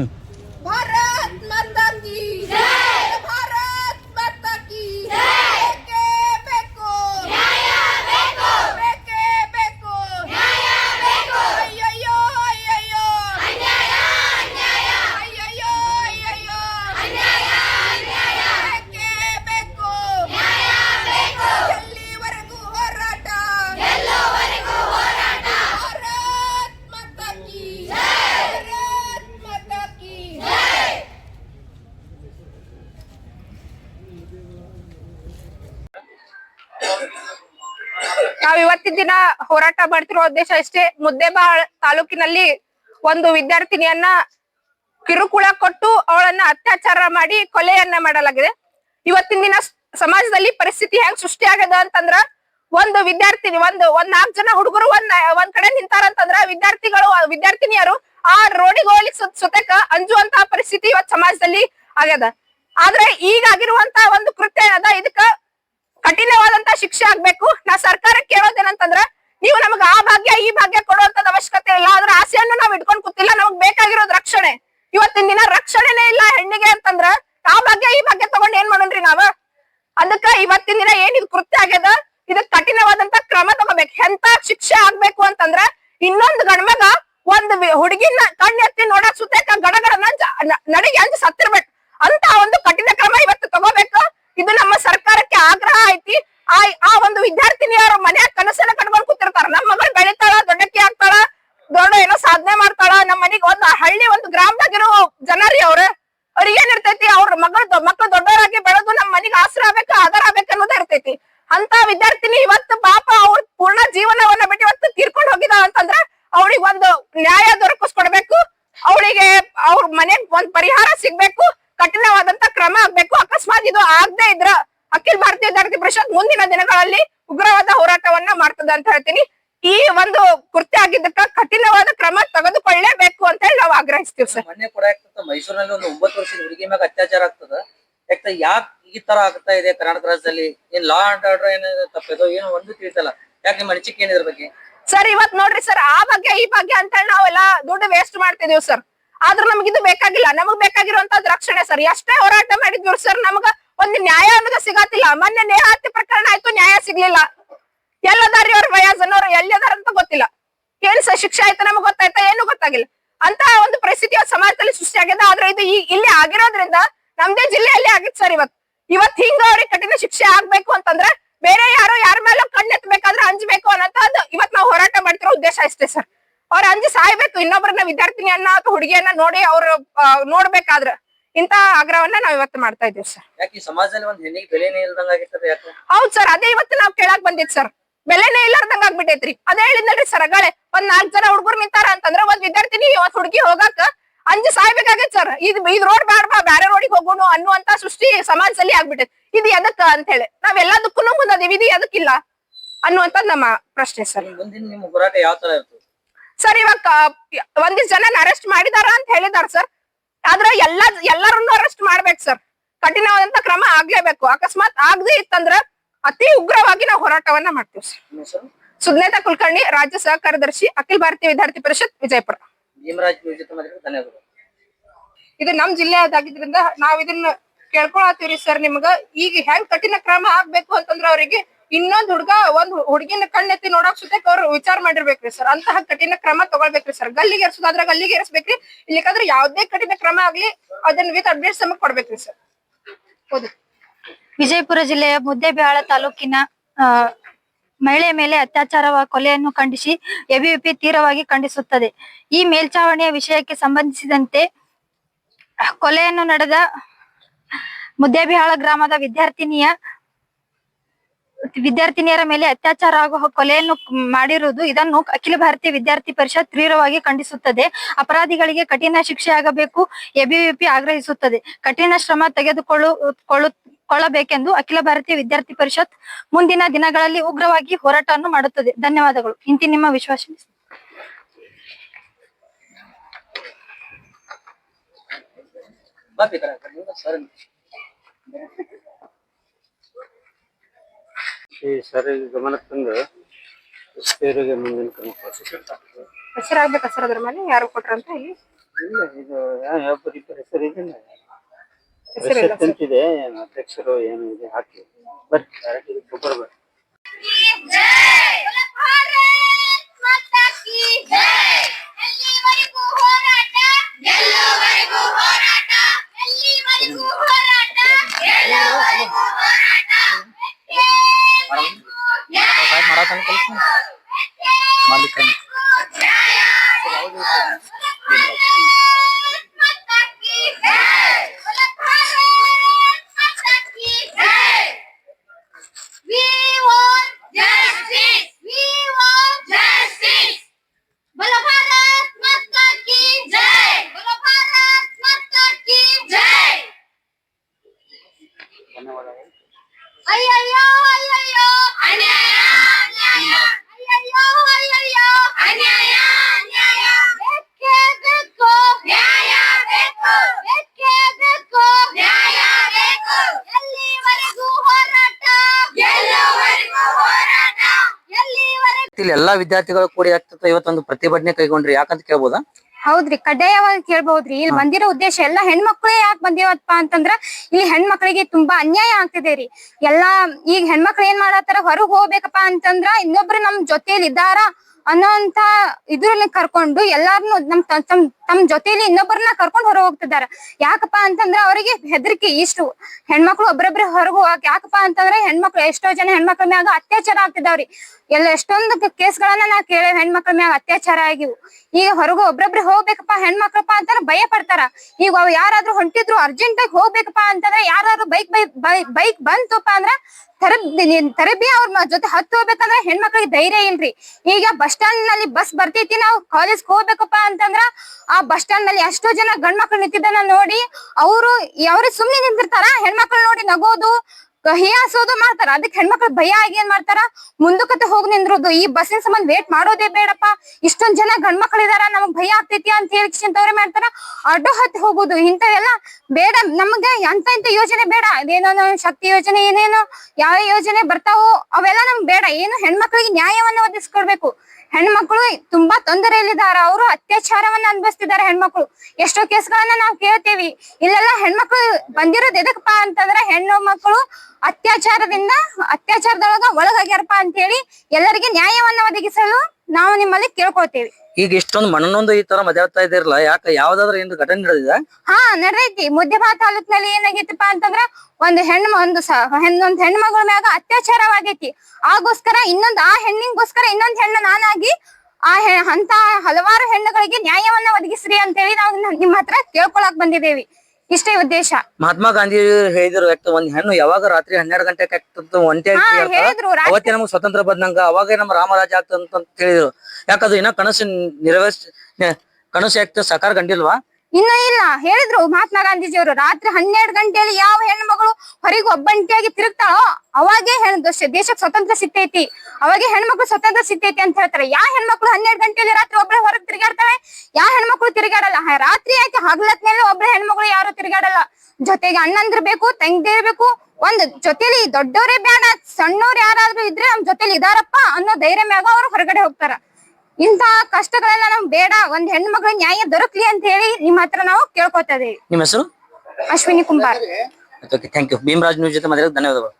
भारत माता की ನಾವ್ ಇವತ್ತಿನ ದಿನ ಹೋರಾಟ ಮಾಡ್ತಿರೋ ಉದ್ದೇಶ ಅಷ್ಟೇ ಮುದ್ದೇಬಾಳ್ ತಾಲೂಕಿನಲ್ಲಿ ಒಂದು ವಿದ್ಯಾರ್ಥಿನಿಯನ್ನ ಕಿರುಕುಳ ಕೊಟ್ಟು ಅವಳನ್ನ ಅತ್ಯಾಚಾರ ಮಾಡಿ ಕೊಲೆಯನ್ನ ಮಾಡಲಾಗಿದೆ. ಇವತ್ತಿನ ದಿನ ಸಮಾಜದಲ್ಲಿ ಪರಿಸ್ಥಿತಿ ಹೆಂಗ್ ಸೃಷ್ಟಿ ಆಗದ ಅಂತಂದ್ರ ಒಂದು ವಿದ್ಯಾರ್ಥಿನಿ, ಒಂದು, ಒಂದ್ ನಾಲ್ಕ್ ಜನ ಹುಡುಗರು ಒಂದ್ ಒಂದ್ ಕಡೆ ನಿಂತಾರಂತಂದ್ರ ವಿದ್ಯಾರ್ಥಿಗಳು, ವಿದ್ಯಾರ್ಥಿನಿಯರು ಆ ರೋಡಿಗೆ ಹೋಗ್ಲಿಕ್ ಸುತ್ ಸುತ್ತಕ ಅಂಜುವಂತ ಪರಿಸ್ಥಿತಿ ಇವತ್ ಸಮಾಜದಲ್ಲಿ ಆಗ್ಯದ. ಆದ್ರೆ ಈಗ ಆಗಿರುವಂತ ಒಂದು ಕೃತ್ಯ ಅದ. ಇದಕ್ಕ ಕಠಿಣವಾದಂತ ಶಿಕ್ಷೆ ಆಗ್ಬೇಕು. ನಾ ಸರ್ಕಾರಕ್ಕೆ ಕೇಳೋದೇನಂತಂದ್ರ, ನೀವು ನಮಗ್ ಆ ಭಾಗ್ಯ, ಈ ಭಾಗ್ಯ ಕೊಡುವಂತದ ಅವಶ್ಯಕತೆ ಇಲ್ಲ. ಅದ್ರ ಆಸೆಯನ್ನು ನಾವ್ ಇಟ್ಕೊಂಡ್ ಕೂತಿಲ್ಲ. ನಮಗ್ ಬೇಕಾಗಿರೋದ್ ರಕ್ಷಣೆ. ಇವತ್ತಿನ ದಿನ ರಕ್ಷಣೆನೇ ಇಲ್ಲ ಹೆಣ್ಣಿಗೆ ಅಂತಂದ್ರ, ಆ ಭಾಗ್ಯ, ಈ ಭಾಗ್ಯ ತಗೊಂಡ್ ಏನ್ ಮಾಡೋಣ್ರಿ ನಾವ? ಅದಕ್ಕ ಇವತ್ತಿನ ದಿನ ಏನ್ ಇದು ಕೃತ್ಯ ಆಗ್ಯದ? ಇದಕ್ ಕಠಿಣವಾದಂತ ಕ್ರಮ ತಗೋಬೇಕು. ಎಂತ ಶಿಕ್ಷೆ ಆಗ್ಬೇಕು ಅಂತಂದ್ರ, ಇನ್ನೊಂದು ಗಣಮಗ ಒಂದ್ ಹುಡುಗಿನ ಕಣ್ಣೆತ್ತಿ ನೋಡಕ್ ಸುತ್ತ ಗಡಗಡ ನಡಿಗೆ ಅಂಜ್ ಸತ್ತಿರ್ಬೇಕು. ಅಂತ ಒಂದು ಕಠಿಣ ಕ್ರಮ ಇವತ್ತು ತಗೋಬೇಕು ಇದು ನಮ್ಮ ಸರ್ಕಾರಕ್ಕೆ ಆಗ್ರಹ ಐತಿ ಆ ಆ ಅವ್ರ ಮನ್ಯಾಗ ಕನಸನ್ನ ಕಟ್ಕೊಂಡ್ ಕೂತಿರ್ತಾರ. ನಮ್ ಮಗಳು ಬೆಳಿತಾಳ, ದೊಡ್ಡಕ್ಕಿ ಆಗ್ತಾಳ ದೊಡ್ಡ ಏನೋ ಸಾಧನೆ ಮಾಡ್ತಾಳ. ನಮ್ ಮನಿಗ್ ಒಂದ್ ಹಳ್ಳಿ ಒಂದ್ ಗ್ರಾಮದಾಗಿರೋ ಜನರಿ ಅವ್ರ. ಅವ್ರಿಗೆ ಏನಿರ್ತೈತಿ ಅವ್ರ ಮಗಳು ಮಕ್ಕಳು ದೊಡ್ಡವರಾಗಿ ಬೆಳೆದು ನಮ್ ಮನಿಗ್ ಆಸರ ಆಗ್ಬೇಕು, ಆಧಾರ ಆಗ್ಬೇಕು ಅನ್ನೋದ ಇರ್ತೈತಿ. ಅಂತ ವಿದ್ಯಾರ್ಥಿನಿ ಇವತ್ತು ಪಾಪ ಅವ್ರ ಪೂರ್ಣ ಜೀವನವನ್ನ ಬಿಟ್ಟು ಇವತ್ತು ತೀರ್ಕೊಂಡು ಹೋಗಿದ ಅಂತಂದ್ರ ಅವ್ರಿಗೆ ಒಂದು ನ್ಯಾಯ ದೊರಕಿಸ್ಕೊಡ್ಬೇಕು. ಅವಳಿಗೆ ಅವ್ರ ಮನೆಗ್ ಒಂದ್ ಪರಿಹಾರ ಸಿಗ್ಬೇಕು. ಕಠಿಣವಾದಂತ ಕ್ರಮ ಆಗ್ಬೇಕು. ಅಕಸ್ಮಾತ್ ಇದು ಆಗದೆ ಇದ್ರ ಅಖಿಲ ಭಾರತೀಯ ವಿದ್ಯಾರ್ಥಿ ಪರಿಷತ್ ಮುಂದಿನ ದಿನಗಳಲ್ಲಿ ಮಾಡ್ತದ ಅಂತ ಹೇಳ್ತೀನಿ. ಈ ಒಂದು ಕೃತ್ಯ ಆಗಿದ್ದಕ್ಕ ಕಠಿಣವಾದ ಕ್ರಮ ತೆಗೆದುಕೊಳ್ಳೇಬೇಕು ಅಂತ ಹೇಳಿ ನಾವು ಆಗ್ರಹಿಸ್ತೀವಿ ಸರ್. ಮೊನ್ನೆ ಕೂಡ ಆಗ್ತದ ಮೈಸೂರಿನಲ್ಲಿ ಒಂದು ಒಂಬತ್ತು ವರ್ಷದ ಹುಡುಗಿ ಮ್ಯಾಗ ಅತ್ಯಾಚಾರ ಆಗ್ತದ. ಯಾಕೆ ಯಾಕೆ ಈ ತರ ಆಗ್ತಾ ಇದೆ ಕರ್ನಾಟಕ ರಾಜ್ಯದಲ್ಲಿ? ಏನ್ ಲಾ ಅಂಡ್ ಆರ್ಡರ್ ಏನ ತಪ್ಪಿದೋ ಏನೋ ಒಂದು ತಿಳಿಸಲ್ಲ ಯಾಕೆ ನಿಮ್ಮ ಅನಿಸಿಕೆ ಏನಿದ್ರ ಬಗ್ಗೆ? ಸರ್ ಇವತ್ ನೋಡ್ರಿ ಸರ್ ಆ ಬಗ್ಗೆ ಈ ಬಗ್ಗೆ ಅಂತ ಹೇಳಿ ನಾವೆಲ್ಲ ದುಡ್ಡು ವೇಸ್ಟ್ ಮಾಡ್ತಿದೀವಿ ಸರ್. ಆದ್ರೂ ನಮ್ಗೆ ಇದು ಬೇಕಾಗಿಲ್ಲ. ನಮಗ್ ಬೇಕಾಗಿರುವಂತದ್ ರಕ್ಷಣೆ ಸರ್. ಎಷ್ಟೇ ಹೋರಾಟ ಮಾಡಿದ್ವಿ ಸರ್ ನಮಗ ಒಂದು ನ್ಯಾಯ ಅನ್ನೋದು ಸಿಗತ್ತಿಲ್ಲ. ಮೊನ್ನೆ ನೇಹಾತಿ ಪ್ರಕರಣ ಆಯ್ತು ನ್ಯಾಯ ಸಿಗ್ಲಿಲ್ಲ. ಎಲ್ಲದಾರಿ ಅವ್ರ ವಯಸ್ಸನ್ನವ್ರು ಎಲ್ಲದಾರ ಅಂತ ಗೊತ್ತಿಲ್ಲ. ಏನ್ ಶಿಕ್ಷೆ ಆಯ್ತು ನಮಗ್ ಗೊತ್ತಾಯ್ತಾ ಏನು ಗೊತ್ತಾಗಿಲ್ಲ. ಅಂತ ಒಂದು ಪರಿಸ್ಥಿತಿ ಅವ್ರ ಸಮಾಜದಲ್ಲಿ ಸೃಷ್ಟಿ ಆಗ್ಯದ ಆದ್ರೆ ಇದು ಈ- ಇಲ್ಲಿ ಆಗಿರೋದ್ರಿಂದ ನಮ್ದೇ ಜಿಲ್ಲೆಯಲ್ಲಿ ಆಗಿತ್ತು ಸರ್ ಇವತ್ ಇವತ್ ಹಿಂಗ ಅವ್ರಿಗೆ ಕಠಿಣ ಶಿಕ್ಷೆ ಆಗ್ಬೇಕು ಅಂತಂದ್ರೆ ಬೇರೆ ಯಾರೋ ಯಾರ ಮೇಲೆ ಕಣ್ಣೆತ್ತಬೇಕಾದ್ರೆ ಅಂಜಬೇಕು ಅದು ಇವತ್ ನಾವು ಹೋರಾಟ ಮಾಡ್ತಿರೋ ಉದ್ದೇಶ ಅಷ್ಟೇ ಸರ್. ಅವ್ರ ಅಂಜಿ ಸಾಯ್ಬೇಕು. ಇನ್ನೊಬ್ಬರನ್ನ ವಿದ್ಯಾರ್ಥಿನಿಯನ್ನ ಅಥವಾ ಹುಡುಗಿಯನ್ನ ನೋಡಿ ಅವ್ರ ನೋಡ್ಬೇಕಾದ್ರ ಇಂತ ಆಗ್ರಹವನ್ನ ನಾವ್ ಇವತ್ತು ಮಾಡ್ತಾ ಇದೀವಿ ಸರ್. ಹೌದ್ ಸರ್. ಅದೇ ಇವತ್ತು ನಾವ್ ಕೇಳಕ್ ಬಂದಿದ್ ಸರ್. ಬೆಲೆನೇ ಇಲ್ಲಾರ್ದಂಗ ಆಗ್ಬಿಟ್ಟೈತ್ರಿ. ಅದೇ ಹೇಳಿದ್ನಲ್ರಿ ಸರ್ ಅಗಾಳೆ. ಒಂದ್ ನಾಲ್ಕ್ ಜನ ಹುಡುಗರು ನಿಂತಾರ ಅಂತಂದ್ರ ಒಂದ್ ವಿದ್ಯಾರ್ಥಿನಿ ಒಂದ್ ಹುಡುಗಿ ಹೋಗಾಕ ಅಂಜು ಸಾಯ್ಬೇಕಾಗೈತ್ ಸರ್. ಇದ್ ಇದ್ ರೋಡ್ ಬ್ಯಾಡ್ಬಾ ಬ್ಯಾರೆ ರೋಡಿಗೆ ಹೋಗೋಣ ಅನ್ನುವಂತ ಸೃಷ್ಟಿ ಸಮಾಜದಲ್ಲಿ ಆಗ್ಬಿಟ್ಟೈತಿ. ಇದು ಎದಕ್ಕ ಅಂತ ಹೇಳಿ. ನಾವೆಲ್ಲದಕ್ಕೂ ಮುಂದದೀವಿ ಇದು ಎದಕ್ಕಿಲ್ಲ ಅನ್ನುವಂತ ನಮ್ಮ ಪ್ರಶ್ನೆ ಸರ್. ಸರ್ ಇವಾಗ ಒಂದಿಷ್ಟ್ ಜನ ಅರೆಸ್ಟ್ ಮಾಡಿದಾರ ಅಂತ ಹೇಳಿದಾರ ಸರ್. ಆದ್ರೆ ಎಲ್ಲಾ ಎಲ್ಲರನ್ನು ಅರೆಸ್ಟ್ ಮಾಡ್ಬೇಕು ಸರ್. ಕಠಿಣವಾದಂತ ಕ್ರಮ ಆಗ್ಲೇಬೇಕು. ಅಕಸ್ಮಾತ್ ಆಗದೆ ಇತ್ತಂದ್ರ ಅತಿ ಉಗ್ರವಾಗಿ ನಾವು ಹೋರಾಟವನ್ನ ಮಾಡ್ತೀವಿ ಸರ್. ಸುಜ್ಞಾತ ಕುಲಕರ್ಣಿ ರಾಜ್ಯ ಸಹಕಾರದರ್ಶಿ ಅಖಿಲ ಭಾರತೀಯ ವಿದ್ಯಾರ್ಥಿ ಪರಿಷತ್ ವಿಜಯಪುರ. ಇದು ನಮ್ ಜಿಲ್ಲೆಯದಾಗಿದ್ರಿಂದ ನಾವ್ ಇದನ್ನ ಕೇಳ್ಕೊಳತ್ತೀವ್ರಿ ಸರ್ ನಿಮ್ಗ. ಈಗ ಹೆಂಗ್ ಕಠಿಣ ಕ್ರಮ ಆಗ್ಬೇಕು ಅಂತಂದ್ರ ಅವ್ರಿಗೆ ಇನ್ನೊಂದ್ ಹುಡ್ಗ ಒಂದ್ ಹುಡುಗಿನ ಕಣ್ಣೆತ್ತಿ ನೋಡಕ್ ಸುತ್ತ ಅವ್ರು ವಿಚಾರ ಮಾಡಿರ್ಬೇಕ್ರಿ ಸರ್. ಅಂತಹ ಕಠಿಣ ಕ್ರಮ ತಗೊಳ್ಬೇಕ್ರಿ ಸರ್. ಗಲ್ಲಿಗೆ ಎರ್ಸೋದಾದ್ರ ಗಲ್ಲಿಗೆ ಎರ್ಸ್ಬೇಕ್ರಿ ಇಲ್ಲಿಕಂದ್ರೆ ಯಾವ್ದೇ ಕಠಿಣ ಕ್ರಮ ಆಗ್ಲಿ ಅದನ್ನ ವಿತ್ ಅಪ್ಡೇಟ್ಸ್ ನಮಗ್ ಕೊಡ್ಬೇಕ್ರಿ ಸರ್. ಹೌದು. ವಿಜಯಪುರ ಜಿಲ್ಲೆಯ ಮುದ್ದೇಬಿಹಾಳ ತಾಲೂಕಿನ ಮಹಿಳೆಯ ಮೇಲೆ ಅತ್ಯಾಚಾರ ಕೊಲೆಯನ್ನು ಖಂಡಿಸಿ ಎಬಿವಿಪಿ ತೀವ್ರವಾಗಿ ಖಂಡಿಸುತ್ತದೆ. ಈ ಮೇಲ್ಚಾವಣಿಯ ವಿಷಯಕ್ಕೆ ಸಂಬಂಧಿಸಿದಂತೆ ಕೊಲೆಯನ್ನು ನಡೆದ ಮುದ್ದೇಬಿಹಾಳ ಗ್ರಾಮದ ವಿದ್ಯಾರ್ಥಿನಿಯ, ವಿದ್ಯಾರ್ಥಿನಿಯರ ಮೇಲೆ ಅತ್ಯಾಚಾರ ಹಾಗೂ ಕೊಲೆಯನ್ನು ಮಾಡಿರುವುದು ಇದನ್ನು ಅಖಿಲ ಭಾರತೀಯ ವಿದ್ಯಾರ್ಥಿ ಪರಿಷತ್ ತೀವ್ರವಾಗಿ ಖಂಡಿಸುತ್ತದೆ. ಅಪರಾಧಿಗಳಿಗೆ ಕಠಿಣ ಶಿಕ್ಷೆ ಆಗಬೇಕು ಎಬಿವಿಪಿ ಆಗ್ರಹಿಸುತ್ತದೆ. ಕಠಿಣ ಶ್ರಮ ತೆಗೆದುಕೊಳ್ಳು, ಕೊಳ್ಳು ಕೊಳ್ಳಬೇಕೆಂದು ಅಖಿಲ ಭಾರತೀಯ ವಿದ್ಯಾರ್ಥಿ ಪರಿಷತ್ ಮುಂದಿನ ದಿನಗಳಲ್ಲಿ ಉಗ್ರವಾಗಿ ಹೋರಾಟವನ್ನು ಮಾಡುತ್ತದೆ. ಧನ್ಯವಾದಗಳು. ಇಂತಿ ನಿಮ್ಮ ವಿಶ್ವಾಸ ಈ ಸರಿ ಗಮನಕ್ಕೆ ತಂದು ಎಸ್ಪೇರಿಗೆ ಮುಂದಿನ ಕ್ರಮ. ಹೆಸರಾಗ್ಬೇಕಾ ಸರ್ ಅದ್ರ ಮೇಲೆ? ಯಾರು ಕೊಟ್ರಂತ ಇಲ್ಲಿ? ಇಲ್ಲ ಇದು ಯಾವ ಹೆಸರು ಇದೆಯಲ್ಲ ಏನು ಅಧ್ಯಕ್ಷರು ಏನು ಇದೆ ಹಾಕಿ. ಬರ್ತಾರೆ ಬರ್ರಿ ಎಲ್ಲಿವರೆಗೂ ಹೋರಾಟ ಎಲ್ಲವರೆಗೂ ಹೋರಾಟ ಎಲ್ಲಿವರೆಗೂ ಹೋರಾಟ ಎಲ್ಲವರೆಗೂ ಹೋರಾಟ We want justice! ಅಯ್ಯಯ್ಯೋ ಅಯ್ಯಯ್ಯೋ ಅನ್ಯಾಯ ಅನ್ಯಾಯ ಅಯ್ಯಯ್ಯೋ ಅಯ್ಯಯ್ಯೋ ಅನ್ಯಾಯ ಅನ್ಯಾಯ ಬೇಕೇ ಬೇಕು ನ್ಯಾಯ ಬೇಕು ಬೇಕೇ ಬೇಕು ನ್ಯಾಯ ಬೇಕು ಎಲ್ಲಿವರೆಗೂ ಹೋರಾಟ ಎಲ್ಲವರೆಗೂ ಹೋರಾಟ ಎಲ್ಲಿವರೆಗೂ ಇಲ್ಲಿ ಎಲ್ಲಾ ವಿದ್ಯಾರ್ಥಿಗಳು ಕೂಡ ಆಗ್ತದೆ ಇವತ್ತೊಂದು ಪ್ರತಿಭಟನೆ ಕೈಗೊಂಡ್ರಿ. ಯಾಕಂತ ಕೇಳ್ಬೋದಾ? ಹೌದ್ರಿ ಕಡ್ಡಾಯವಾಗಿ ಕೇಳ್ಬಹುದ್ರಿ ಇಲ್ಲಿ ಬಂದಿರೋ ಉದ್ದೇಶ ಎಲ್ಲಾ ಹೆಣ್ಮಕ್ಳೇ ಯಾಕೆ ಬಂದಿವಪ್ಪ ಅಂತಂದ್ರ ಇಲ್ಲಿ ಹೆಣ್ಮಕ್ಳಿಗೆ ತುಂಬಾ ಅನ್ಯಾಯ ಆಗ್ತಿದೆ ರೀ. ಎಲ್ಲಾ ಈಗ ಹೆಣ್ಮಕ್ಳು ಏನ್ ಮಾಡತ್ತಾರ? ಹೊರಗ್ ಹೋಗ್ಬೇಕಪ್ಪ ಅಂತಂದ್ರ ಇನ್ನೊಬ್ರು ನಮ್ ಜೊತೆಲಿ ಇದ್ದಾರ ಅನ್ನೋಂತ ಇದ್ರಲ್ಲಿ ಕರ್ಕೊಂಡು ಎಲ್ಲಾರ್ನು ನಮ್ ತಮ್ ತಮ್ ಜೊತೆಲಿ ಇನ್ನೊಬ್ಬರನ್ನ ಕರ್ಕೊಂಡು ಹೊರ ಹೋಗ್ತಿದಾರ ಯಾಕಪ್ಪ ಅಂತಂದ್ರ ಅವರಿಗೆ ಹೆದರಿಕೆ ಇಷ್ಟು. ಹೆಣ್ಮಕ್ಳು ಒಬ್ರೊಬ್ರ ಹೊರಗೆ ಹೋಗಾಕ ಯಾಕಪ್ಪ ಅಂತಂದ್ರೆ ಹೆಣ್ಮಕ್ಳು ಎಷ್ಟೋ ಜನ ಹೆಣ್ಮಕ್ಳ ಮ್ಯಾಗ ಅತ್ಯಾಚಾರ ಆಗ್ತಿದಾವ್ರಿ. ಎಲ್ಲ ಎಷ್ಟೊಂದು ಕೇಸ್ಗಳನ್ನ ನಾ ಕೇಳೇವ್ ಹೆಣ್ಮಕ್ಳ ಮ್ಯಾಗ ಅತ್ಯಾಚಾರ ಆಗಿವು. ಈಗ ಹೊರಗೆ ಒಬ್ರೊಬ್ರು ಹೋಗ್ಬೇಕಪ್ಪ ಹೆಣ್ಮಕ್ಳಪ್ಪ ಅಂತಾರ ಭಯ ಪಡ್ತಾರ. ಈಗ ಅವ್ ಯಾರಾದ್ರೂ ಹೊಂಟಿದ್ರು ಅರ್ಜೆಂಟ್ ಆಗಿ ಹೋಗ್ಬೇಕಪ್ಪ ಅಂತಂದ್ರೆ ಯಾರಾದ್ರೂ ಬೈಕ್ ಬೈಕ್ ಬಂತಪ್ಪ ಅಂದ್ರ ತರ ತರಬಿ ಅವ್ರ ಜೊತೆ ಹತ್ತು ಹೋಗ್ಬೇಕಂದ್ರೆ ಹೆಣ್ಮಕ್ಳಿಗೆ ಧೈರ್ಯ ಇಲ್ರಿ. ಈಗ ಬಸ್ ಸ್ಟಾಂಡ್ನಲ್ಲಿ ಬಸ್ ಬರ್ತೈತಿ, ನಾವು ಕಾಲೇಜ್ ಹೋಗ್ಬೇಕಪ್ಪ ಅಂತಂದ್ರ ಆ ಬಸ್ ಸ್ಟಾಂಡ್ನಲ್ಲಿ ಎಷ್ಟೋ ಜನ ಗಂಡ್ ಮಕ್ಳು ನಿಂತಿದ್ದನ್ನ ನೋಡಿ, ಅವರು ಅವ್ರಿಗೆ ಸುಮ್ನೆ ನಿಂತಿರ್ತಾರ? ಹೆಣ್ಮಕ್ಳು ನೋಡಿ ನಗೋದು ಹಿಯಾಸೋದು ಮಾಡ್ತಾರ? ಅದಕ್ಕೆ ಹೆಣ್ಮಕ್ಳು ಭಯ ಆಗಿ ಏನ್ ಮಾಡ್ತಾರ? ಮುಂದಕ್ಕತೆ ಹೋಗಿ ನಿಂದ್ರೋದು. ಈ ಬಸ್ಸಿನ ಸಂಬಂಧ ವೇಟ್ ಮಾಡೋದೇ ಬೇಡಪ್ಪ. ಇಷ್ಟೊಂದ್ ಜನ ಗಂಡ್ ಮಕ್ಳು ಇದಾರ? ನಮಗ್ ಭಯ ಆಗ್ತೈತಿ ಅಂತ ಹೇಳಿ ಚಿಂತವ್ರೆ ಮಾಡ್ತಾರ? ಅಡ್ಡು ಹತ್ತಿ ಹೋಗುದು. ಇಂಥವೆಲ್ಲ ಬೇಡ. ನಮ್ಗೆ ಅಂತ ಇಂತ ಯೋಜನೆ ಬೇಡ. ಅದೇನೋ ಶಕ್ತಿ ಯೋಜನೆ, ಏನೇನೋ ಯಾವ ಯೋಜನೆ ಬರ್ತಾವೋ ಅವೆಲ್ಲ ನಮ್ಗೆ ಬೇಡ. ಏನು ಹೆಣ್ಮಕ್ಳಿಗೆ ನ್ಯಾಯವನ್ನು ಒದಗಿಸ್ಕೊಡ್ಬೇಕು. ಹೆಣ್ಮಕ್ಳು ತುಂಬಾ ತೊಂದರೆಯಲ್ಲಿದ್ದಾರೆ. ಅವರು ಅತ್ಯಾಚಾರವನ್ನ ಅನುಭವಿಸ್ತಿದ್ದಾರೆ ಹೆಣ್ಮಕ್ಳು. ಎಷ್ಟೋ ಕೇಸ್ಗಳನ್ನ ನಾವು ಕೇಳ್ತೇವಿ. ಇಲ್ಲೆಲ್ಲ ಹೆಣ್ಮಕ್ಳು ಬಂದಿರೋದು ಎದಕ್ಕಪ್ಪ ಅಂತಂದ್ರೆ ಹೆಣ್ಣು ಮಕ್ಕಳು ಅತ್ಯಾಚಾರದಿಂದ, ಅತ್ಯಾಚಾರದೊಳಗ ಒಳಗಾಗ್ಯಾರಪ್ಪ ಅಂತ ಹೇಳಿ ಎಲ್ಲರಿಗೆ ನ್ಯಾಯವನ್ನ ಒದಗಿಸಲು ನಾವು ನಿಮ್ಮಲ್ಲಿ ಕೇಳ್ಕೊತೀವಿ ಈಗ ಇಷ್ಟೊಂದು ಮನನೊಂದು ಈ ತರ ಮದ್ಯಾಡ್ತಾ ಇದ್ದಿರಲ್ಲ ಯಾಕ ಯಾವ್ದಾದ್ರು ಏನ್ ಘಟನೆ ನಡೆದಿದೆ? ಹಾ ನಡೆದೈತಿ. ಮುದ್ದೆಬಾ ತಾಲೂಕ್ನಲ್ಲಿ ಏನಾಗೈತಪ್ಪ ಅಂತಂದ್ರ ಒಂದು ಹೆಣ್ಣು ಒಂದು ಒಂದ್ ಹೆಣ್ಣು ಮಗಳ ಮ್ಯಾಗ ಅತ್ಯಾಚಾರವಾಗೈತಿ. ಆಗೋಸ್ಕರ ಇನ್ನೊಂದ್ ಆ ಹೆಣ್ಣಿಗೋಸ್ಕರ ಇನ್ನೊಂದ್ ಹೆಣ್ಣು ನಾನಾಗಿ ಆ ಅಂತ ಹಲವಾರು ಹೆಣ್ಣುಗಳಿಗೆ ನ್ಯಾಯವನ್ನ ಒದಗಿಸ್ರಿ ಅಂತೇಳಿ ನಾವು ನಿಮ್ಮ ಹತ್ರ ಕೇಳ್ಕೊಳಕ್ ಬಂದಿದ್ದೇವಿ ಇಷ್ಟೇ ಉದ್ದೇಶ. ಮಹಾತ್ಮ ಗಾಂಧಿ ಹೇಳಿದ್ರು ಯಾಕೆ ಒಂದ್ ಹೆಣ್ಣು ಯಾವಾಗ ರಾತ್ರಿ ಹನ್ನೆರಡು ಗಂಟೆಗೆ ಒಂಟೆ ಒಂಟಿ ಹಾ ಹೇಳಿದ್ರು ರಾತ್ರಿ. ಅವತ್ತೇ ನಮ್ಗೆ ಸ್ವತಂತ್ರ ಬಂದಂಗ ಅವಾಗೇ ನಮ್ಮ ರಾಮರಾಜ ಆಗ್ತದ ಅಂತ ಹೇಳಿದ್ರು. ಯಾಕದು ಇನ್ನ ಕನಸು ನೆರವೇರ್ಸ್ ಕನಸು ಯಾಕೆ ಸಾಕಾರ ಕಂಡಿಲ್ವಾ? ಇನ್ನೂ ಇಲ್ಲ. ಹೇಳಿದ್ರು ಮಹಾತ್ಮ ಗಾಂಧೀಜಿಯವರು, ರಾತ್ರಿ ಹನ್ನೆರಡು ಗಂಟೆಯಲ್ಲಿ ಯಾವ ಹೆಣ್ಣು ಮಗಳು ಹೊರಗೆ ಒಬ್ಬಂಟಿಯಾಗಿ ತಿರುಗ್ತಾಳೋ, ಅವಾಗೇ ದೇಶ- ದೇಶಕ್ಕೆ ಸ್ವತಂತ್ರ ಸಿಗ್ತೈತಿ ಅವಾಗೆ ಹೆಣ್ಮಕ್ಳು ಸ್ವತಂತ್ರ ಸಿಗ್ತೈತಿ ಅಂತ ಹೇಳ್ತಾರೆ. ಯಾವ ಹೆಣ್ಮಕ್ಳು ಹನ್ನೆರಡು ಗಂಟೆಯಲ್ಲಿ ರಾತ್ರಿ ಒಬ್ಬಳೆ ಹೊರಗೆ ತಿರುಗಾಡ್ತಾಳೆ ಯಾವ ಹೆಣ್ಮಕ್ಳು ತಿರುಗಾಡಲ್ಲ? ರಾತ್ರಿ ಆಯ್ತು ಹಗಲತ್ನಲ್ಲಿ ಒಬ್ಳೆ ಹೆಣ್ಮಕ್ಳು ಯಾರು ತಿರುಗಾಡಲ್ಲ? ಜೊತೆಗೆ ಅಣ್ಣಂದ್ರ ಬೇಕು, ತಂಗಿದಿರ್ ಬೇಕು. ಒಂದ್ ಜೊತೆಲಿ ದೊಡ್ಡವರೇ ಬೇಡ ಸಣ್ಣವ್ರು ಯಾರಾದ್ರೂ ಇದ್ರೆ ನಮ್ ಜೊತೆಲಿ ಇದಾರಪ್ಪ ಅನ್ನೋ ಧೈರ್ಯ ಮ್ಯಾಗ ಅವ್ರು ಹೊರಗಡೆ ಹೋಗ್ತಾರ. ಇಂತ ಕಷ್ಟಗಳೆಲ್ಲ ನಮ್ಗ್ ಬೇಡ. ಒಂದ್ ಹೆಣ್ಮಕ್ಳು ನ್ಯಾಯ ದೊರಕಲಿ ಅಂತ ಹೇಳಿ ನಿಮ್ಮ ಹತ್ರ ನಾವು ಕೇಳ್ಕೊತಾ ಇದೀವಿ ನಿಮ್ಮ ಹೆಸರು? Ashwini Kumbar. Okay thank you Bheemaraj news ಜೊತೆ ಮಾತಾಡಿದ ಧನ್ಯವಾದಗಳು.